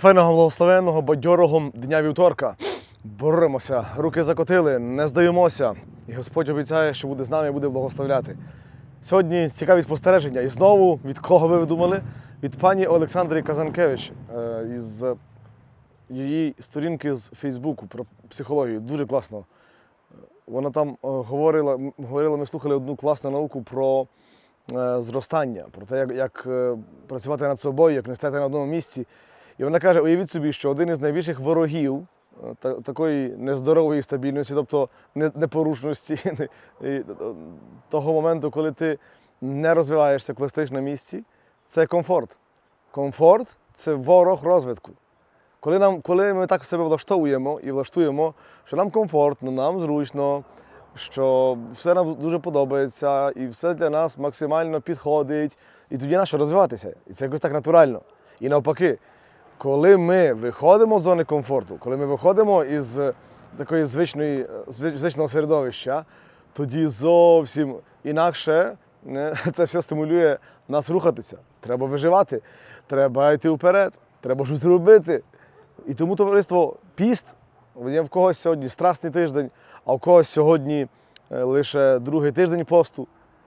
файного, благословенного, бадьорого дня вівторка. Боремося, руки закотили, не здаємося. І Господь обіцяє, що буде з нами і буде благословляти. Сьогодні цікаві спостереження. І знову від кого ви думали? Від пані Олександри Казанкевич е, із її сторінки з Фейсбуку про психологію. Дуже класно. Вона там е, говорила, говорила, ми слухали одну класну науку про е, зростання, про те, як, як працювати над собою, як не стати на одному місці. І вона каже: уявіть собі, що один із найбільших ворогів е, та- такої нездорової стабільності, тобто непорушності, е, того моменту, коли ти не розвиваєшся, коли стоїш на місці, це комфорт. Комфорт це ворог розвитку. Коли, нам, коли ми так себе влаштовуємо і влаштуємо, що нам комфортно, нам зручно, що все нам дуже подобається і все для нас максимально підходить, і тоді наше розвиватися. І це якось так натурально. І навпаки, коли ми виходимо з зони комфорту, коли ми виходимо із е, такої звичної, е, звичного середовища, тоді зовсім інакше це все стимулює нас рухатися. Треба виживати, треба йти вперед, треба щось робити. І тому товариство піст, в когось сьогодні страсний тиждень, а в когось сьогодні е, лише другий тиждень посту.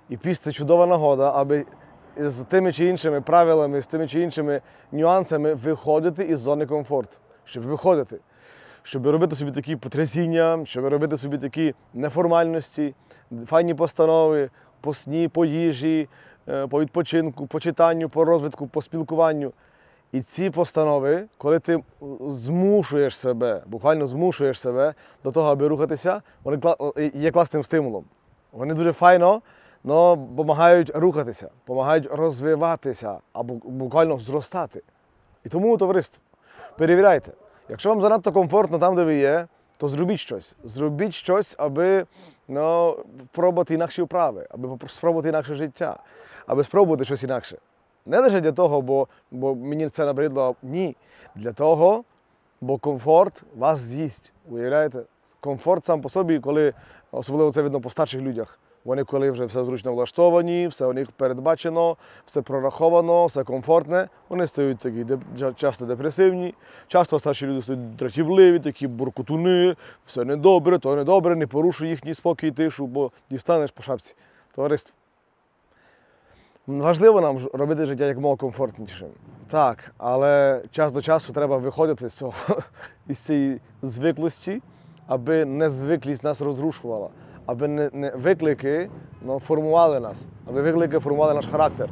І піст це чудова нагода, аби з тими чи іншими правилами, з тими чи іншими нюансами виходити із зони комфорту, щоб виходити, щоб робити собі такі потрясіння, щоб робити собі такі неформальності, файні постанови по сні, по їжі, е, по відпочинку, по читанню, по розвитку, по спілкуванню. І ці постанови, коли ти змушуєш себе, буквально змушуєш себе до того, аби рухатися, вони є класним стимулом. Вони дуже файно, але допомагають рухатися, допомагають розвиватися або буквально зростати. І тому, товариство, перевіряйте. Якщо вам занадто комфортно там, де ви є, то зробіть щось. Зробіть щось, аби ну, пробувати інакші вправи, аби спробувати інакше життя, аби спробувати щось інакше. Не лише для того, бо, бо мені це набридло. Ні. Для того, бо комфорт вас з'їсть. Уявляєте? Комфорт сам по собі, коли особливо це видно по старших людях. Вони коли вже все зручно влаштовані, все у них передбачено, все прораховано, все комфортне, вони стають такі часто депресивні, часто старші люди стають дратівливі, такі буркутуни, все недобре, то недобре, не порушуй їхній спокій тишу, бо дістанеш по шапці. Товариство. Важливо нам робити життя якомога комфортнішим. Так, але час до часу треба виходити з цього із цієї звиклості, аби незвиклість нас розрушувала, аби не, не виклики ну, формували нас, аби виклики формували наш характер.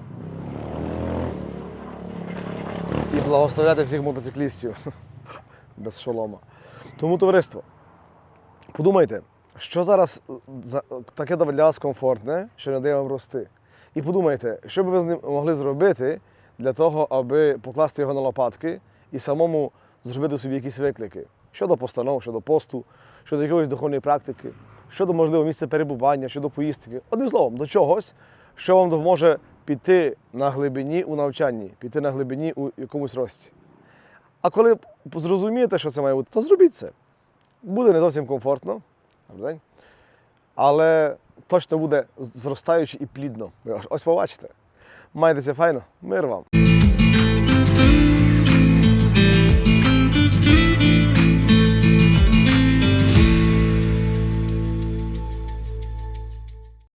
І благословляти всіх мотоциклістів без шолома. Тому, товариство, подумайте, що зараз е, за- таке для вас комфортне, що не дає вам рости. І подумайте, що би ви з ним могли зробити для того, аби покласти його на лопатки і самому зробити собі якісь виклики щодо постанов, щодо посту, щодо якоїсь духовної практики, щодо можливо місця перебування, щодо поїздки. Одним словом, до чогось, що вам допоможе піти на глибині у навчанні, піти на глибині у якомусь рості. А коли зрозумієте, що це має бути, то зробіть це. Буде не зовсім комфортно, але точно буде зростаюче і плідно. Ось побачите. Майтеся файно, мир вам.